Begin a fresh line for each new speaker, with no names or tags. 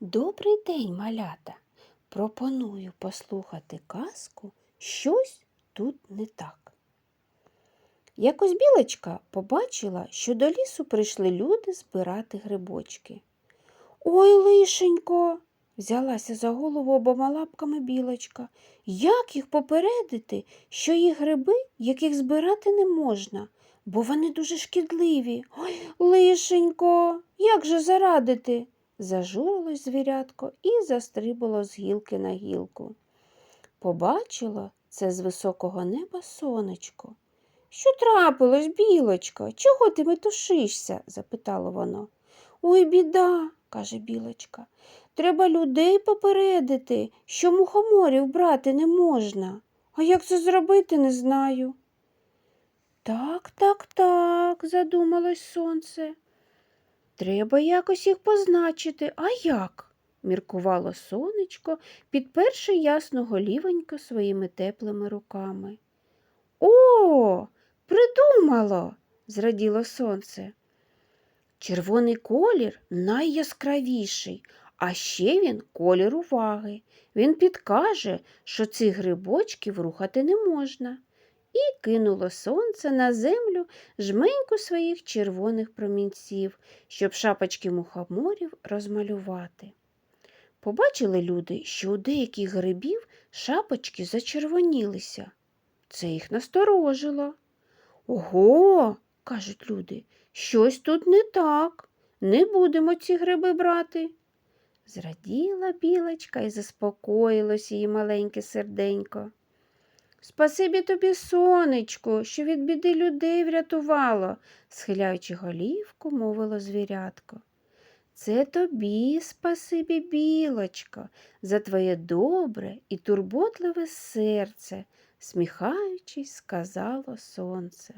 Добрий день, малята. Пропоную послухати казку Щось тут не так. Якось білочка побачила, що до лісу прийшли люди збирати грибочки. Ой, лишенько, взялася за голову обома лапками білочка. Як їх попередити, що є гриби, яких збирати не можна, бо вони дуже шкідливі. Ой, лишенько, як же зарадити? Зажурилось звірятко і застрибало з гілки на гілку. Побачило це з високого неба сонечко. Що трапилось, білочко? Чого ти метушишся? запитало воно. Ой, біда, каже білочка. Треба людей попередити, що мухоморів брати не можна. А як це зробити, не знаю. Так, так, так, задумалось сонце. Треба якось їх позначити. А як? міркувало сонечко, підперши ясно голівенько своїми теплими руками. О, придумало, зраділо сонце. Червоний колір найяскравіший, а ще він колір уваги. Він підкаже, що цих грибочків рухати не можна. І кинуло сонце на землю жменьку своїх червоних промінців, щоб шапочки мухоморів розмалювати. Побачили люди, що у деяких грибів шапочки зачервонілися. Це їх насторожило. Ого, кажуть люди, щось тут не так. Не будемо ці гриби брати. Зраділа білочка і заспокоїлось її маленьке серденько. Спасибі тобі, сонечко, що від біди людей врятувало, схиляючи голівку, мовило звірятко. Це тобі, спасибі, білочко, за твоє добре і турботливе серце, сміхаючись, сказало сонце.